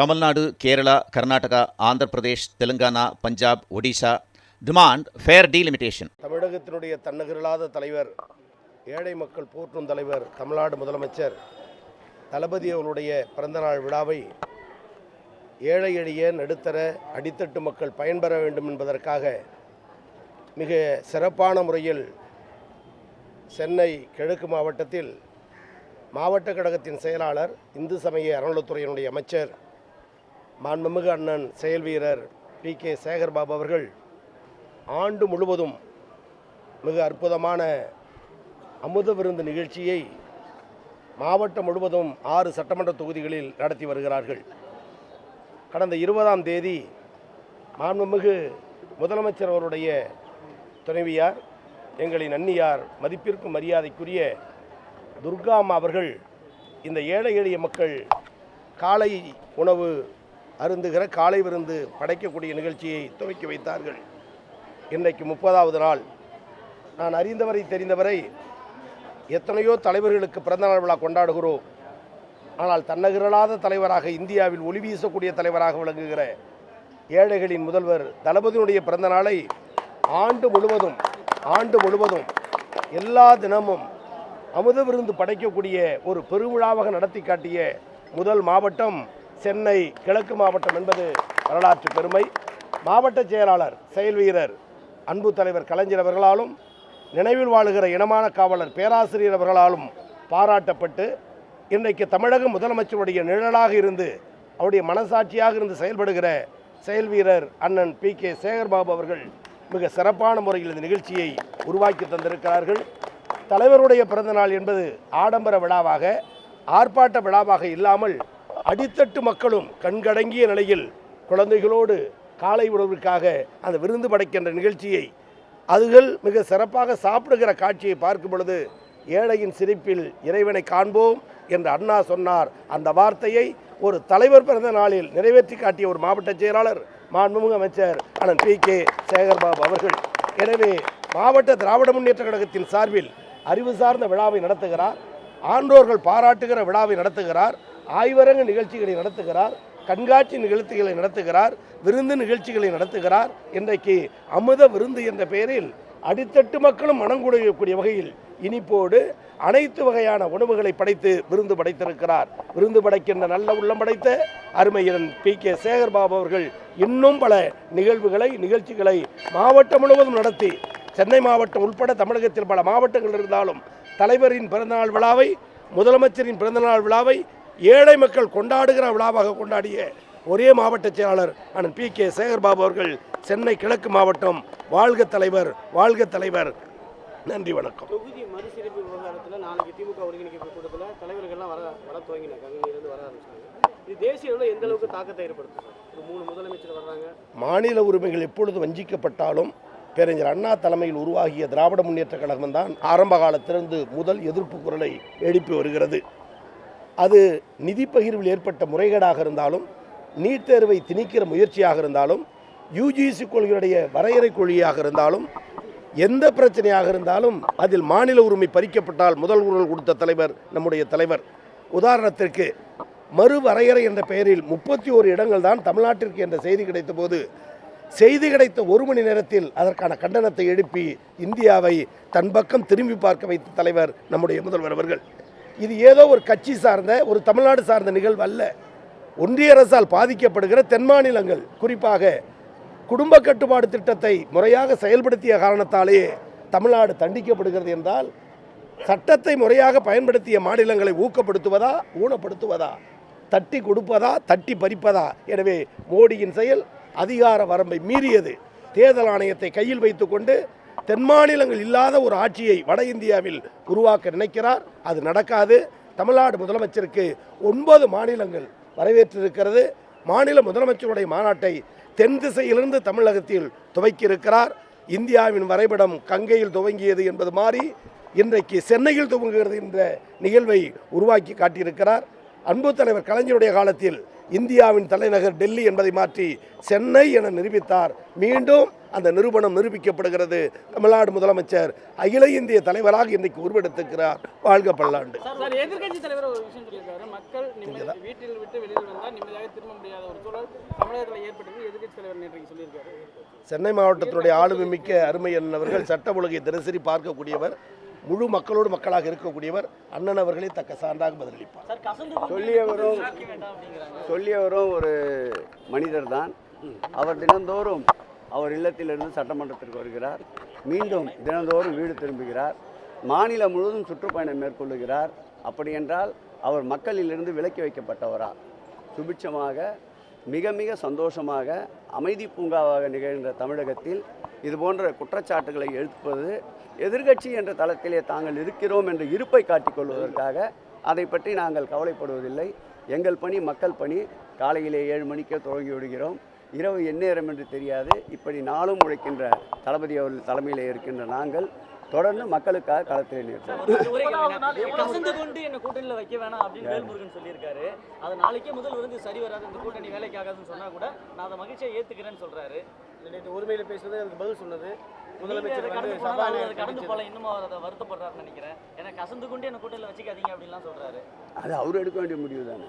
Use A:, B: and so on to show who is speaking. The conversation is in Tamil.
A: Tamil Nadu Kerala Karnataka Andhra Pradesh Telangana Punjab Odisha demand fair delimitation
B: தமிழகத்தினுடைய தன்னகரில்லாத தலைவர் ஏழை மக்கள் போற்றும் தலைவர் தமிழ்நாடு முதலமைச்சர் தளபதி அவர்களுடைய பிறந்தநாள் விழாவை ஏழை எளிய நடுத்தர அடித்தட்டு மக்கள் பயன்பெற வேண்டும் என்பதற்காக மிக சிறப்பான முறையில் சென்னை கிழக்கு மாவட்டத்தில் மாவட்ட கழகத்தின் செயலாளர் இந்து சமய அறநிலைத்துறையினுடைய அமைச்சர் மாண்புமிகு அண்ணன் செயல் வீரர் பி. கே. சேகர்பாபு அவர்கள் ஆண்டு முழுவதும் மிக அற்புதமான அமுத விருந்து நிகழ்ச்சியை மாவட்டம் முழுவதும் ஆறு சட்டமன்ற தொகுதிகளில் நடத்தி வருகிறார்கள். கடந்த இருபதாம் தேதி மாண்புமிகு முதலமைச்சர் அவருடைய துணைவியார் எங்களின் அன்னியார் மதிப்பிற்கும் மரியாதைக்குரிய துர்காம்மா அவர்கள் இந்த ஏழை எளிய மக்கள் காலை உணவு அருந்துகிற காலை விருந்து படைக்கக்கூடிய நிகழ்ச்சியை துவக்கி வைத்தார்கள். இன்றைக்கு முப்பதாவது நாள். நான் அறிந்தவரை தெரிந்தவரை எத்தனையோ தலைவர்களுக்கு பிறந்தநாள் விழா கொண்டாடுகிறோம். ஆனால் தன்னகிரலாத தலைவராக இந்தியாவில் ஒளி வீசக்கூடிய தலைவராக விளங்குகிற ஏழைகளின் முதல்வர் தளபதியுடைய பிறந்த நாளை ஆண்டு முழுவதும் ஆண்டு முழுவதும் எல்லா தினமும் அமுத விருந்து படைக்கக்கூடிய ஒரு பெருவிழாவாக நடத்தி காட்டிய முதல் மாவட்டம் சென்னை கிழக்கு மாவட்டம் என்பது வரலாற்று பெருமை. மாவட்ட செயலாளர் செயல் வீரர் அன்பு தலைவர் கலைஞர் அவர்களாலும் நினைவில் வாழுகிற இனமான காவலர் பேராசிரியர் அவர்களாலும் பாராட்டப்பட்டு இன்றைக்கு தமிழக முதலமைச்சருடைய நிழலாக இருந்து அவருடைய மனசாட்சியாக இருந்து செயல்படுகிற செயல் வீரர் அண்ணன் பி. கே. சேகர்பாபு அவர்கள் மிக சிறப்பான முறையில் இந்த நிகழ்ச்சியை உருவாக்கி தந்திருக்கிறார்கள். தலைவருடைய பிறந்தநாள் என்பது ஆடம்பர விழாவாக ஆர்ப்பாட்ட விழாவாக இல்லாமல் அடித்தட்டு மக்களும் கண்கடங்கிய நிலையில் குழந்தைகளோடு காலை உணவிற்காக அந்த விருந்து படைக்கின்ற நிகழ்ச்சியை அதுகள் மிக சிறப்பாக சாப்பிடுகிற காட்சியை பார்க்கும் பொழுது ஏழையின் சிரிப்பில் இறைவனை காண்போம் என்று அண்ணா சொன்னார். அந்த வார்த்தையை ஒரு தலைவர் பிறந்த நாளில் நிறைவேற்றி காட்டிய ஒரு மாவட்ட செயலாளர் மாண்புமிகு அமைச்சர் அண்ணன் பி. கே. சேகர்பாபு அவர்கள். எனவே மாவட்ட திராவிட முன்னேற்ற கழகத்தின் சார்பில் அறிவு சார்ந்த விழாவை நடத்துகிறார். ஆன்றோர்கள் பாராட்டுகிற விழாவை நடத்துகிறார். ஆய்வரங்க நிகழ்ச்சிகளை நடத்துகிறார் கண்காட்சி நிகழ்ச்சிகளை நடத்துகிறார் விருந்து நிகழ்ச்சிகளை நடத்துகிறார். இன்றைக்கு அமுத விருந்து என்ற பெயரில் அடித்தட்டு மக்களும் மனங்குடையக்கூடிய வகையில் இனிப்போடு அனைத்து வகையான உணவுகளை படைத்து விருந்து படைத்திருக்கிறார். விருந்து படைக்கின்ற நல்ல உள்ளம் படைத்த அருமையின் பி. கே. சேகர்பாபு அவர்கள் இன்னும் பல நிகழ்வுகளை நிகழ்ச்சிகளை மாவட்டம் முழுவதும் நடத்தி சென்னை மாவட்டம் உட்பட தமிழகத்தில் பல மாவட்டங்கள் இருந்தாலும் தலைவரின் பிறந்தநாள் விழாவை முதலமைச்சரின் பிறந்தநாள் விழாவை ஏழை மக்கள் கொண்டாடுகிற விழாவாக கொண்டாடிய ஒரே மாவட்ட செயலாளர் அண்ணன் பி கே சேகர்பாபு அவர்கள் சென்னை கிழக்கு மாவட்டம் வாழ்க தலைவர் வாழ்க தலைவர். நன்றி வணக்கம்.
C: தொகுதி மறுசீரமைப்பு விவகாரத்தில் நாளைக்கு திமுக ஒருங்கிணைப்பு கூட்டத்தில் தலைவர்கள்லாம் வர வர துவங்கினாங்க. வர ஆரம்பிச்சாங்க இது தேசிய அளவில் எந்த அளவுக்கு தாக்கத்தை ஏற்படுத்தும் ஒரு மூணு முதலமைச்சர் வர்றாங்க.
B: மாநில உரிமைகள் எப்பொழுது வஞ்சிக்கப்பட்டாலும் பேரறிஞர் அண்ணா தலைமையில் உருவாகிய திராவிட முன்னேற்ற கழகம் தான் ஆரம்ப காலத்திலிருந்து முதல் எதிர்ப்பு குரலை எழுப்பி வருகிறது. அது நிதி பகிர்வில் ஏற்பட்ட முறைகேடாக இருந்தாலும் நீட் தேர்வை திணிக்கிற முயற்சியாக இருந்தாலும் யூஜிசி கொள்கையுடைய வரையறை கொள்கையாக இருந்தாலும் எந்த பிரச்சனையாக இருந்தாலும் அதில் மாநில உரிமை பறிக்கப்பட்டால் முதல் குரல் கொடுத்த தலைவர் நம்முடைய தலைவர். உதாரணத்திற்கு மறுவரையறை என்ற பெயரில் முப்பத்தி ஓரு இடங்கள் தான் தமிழ்நாட்டிற்கு என்ற செய்தி கிடைத்த போது செய்தி கிடைத்த ஒரு மணி நேரத்தில் அதற்கான கண்டனத்தை எழுப்பி இந்தியாவை தன் பக்கம் திரும்பி பார்க்க வைத்த தலைவர் நம்முடைய முதல்வர் அவர்கள். இது ஏதோ ஒரு கட்சி சார்ந்த ஒரு தமிழ்நாடு சார்ந்த நிகழ்வு அல்ல. ஒன்றிய அரசால் பாதிக்கப்படுகிற தென் மாநிலங்கள் குறிப்பாக குடும்ப கட்டுப்பாடு திட்டத்தை முறையாக செயல்படுத்திய காரணத்தாலேயே தமிழ்நாடு தண்டிக்கப்படுகிறது என்றால் சட்டத்தை முறையாக பயன்படுத்திய மாநிலங்களை ஊக்கப்படுத்துவதா ஊனப்படுத்துவதா தட்டி கொடுப்பதா தட்டி பறிப்பதா? எனவே மோடியின் செயல் அதிகார வரம்பை மீறியது. தேர்தல் ஆணையத்தை கையில் வைத்துக்கொண்டு தென் மாநிலங்கள் இல்லாத ஒரு ஆட்சியை வட இந்தியாவில் உருவாக்க நினைக்கிறார். அது நடக்காது. தமிழ்நாடு முதலமைச்சருக்கு ஒன்பது மாநிலங்கள் வரவேற்றிருக்கிறது. மாநில முதலமைச்சருடைய மாநாட்டை தென் திசையிலிருந்து தமிழகத்தில் துவக்கியிருக்கிறார். இந்தியாவின் வரைபடம் கங்கையில் துவங்கியது என்பது மாறி இன்றைக்கு சென்னையில் துவங்குகிறது என்ற நிகழ்வை உருவாக்கி காட்டியிருக்கிறார். அன்பு தலைவர் கலைஞருடைய காலத்தில் இந்தியாவின் தலைநகர் டெல்லி என்பதை மாற்றி சென்னை என நிரூபித்தார். மீண்டும் அந்த நிரூபணம் நிரூபிக்கப்படுகிறது. தமிழ்நாடு முதலமைச்சர் அகில இந்திய தலைவராக இன்றைக்கு உருவெடுத்திருக்கிறார். வாழ்க பல்லாண்டு. சென்னை மாவட்டத்தினுடைய ஆளுமை மிக்க அருமை அவர்கள் சட்ட ஒழுங்கை தினசரி பார்க்கக்கூடியவர். முழு மக்களோடு மக்களாக இருக்கக்கூடியவர் அண்ணன் அவர்களே தக்க சான்றாக பதிலளிப்பார்.
D: சொல்லியவரும் சொல்லியவரும் ஒரு மனிதர் தான். அவர் தினந்தோறும் அவர் இல்லத்திலிருந்து சட்டமன்றத்திற்கு வருகிறார். மீண்டும் தினந்தோறும் வீடு திரும்புகிறார். மாநிலம் முழுவதும் சுற்றுப்பயணம் மேற்கொள்ளுகிறார். அப்படி என்றால் அவர் மக்களிலிருந்து விலக்கி வைக்கப்பட்டவரா? சுபிட்சமாக மிக மிக சந்தோஷமாக அமைதி பூங்காவாக நிகழ்ந்த தமிழகத்தில் இது போன்ற குற்றச்சாட்டுகளை எழுப்பது எதிர்க்கட்சி என்ற தளத்திலே தாங்கள் இருக்கிறோம் என்ற இருப்பை காட்டிக்கொள்வதற்காக அதை பற்றி நாங்கள் கவலைப்படுவதில்லை. எங்கள் பணி மக்கள் பணி. காலையிலே ஏழு மணிக்கே துவங்கி விடுகிறோம். இரவு எந்நேரம் என்று தெரியாது. இப்படி நாளும் உழைக்கின்ற தளபதி அவர்கள் தலைமையிலே இருக்கின்ற நாங்கள் தொடர்ந்து மக்களுக்காக களத்திலே நிற்போம்.
E: கசந்து கொண்டு என்ன கூட்டணியில் வைக்க வேணாம் அப்படின்னு வேல்முருகன் சொல்லியிருக்காரு. அது நாளைக்கே முதல் வந்து சரி வராது. இந்த கூட்டணி வேலைக்கு ஆகாதுன்னு சொன்னா கூட நான் அதை மகிழ்ச்சியை ஏத்துக்கிறேன்னு சொல்றாரு.
C: நேற்று உரிமையில் பேசுனது அதுக்கு பதில் சொன்னது.
E: முதலமைச்சர் கடந்து போனாலும் கடந்து. போல இன்னும் அவர் அதை வருத்தப்படுறாருன்னு நினைக்கிறேன். ஏன்னா கசந்து கொண்டு என்ன கூட்டணியில் வச்சுக்காதீங்க அப்படின்லாம் சொல்றாரு.
D: அது அவர் எடுக்க வேண்டிய முடிவு தானே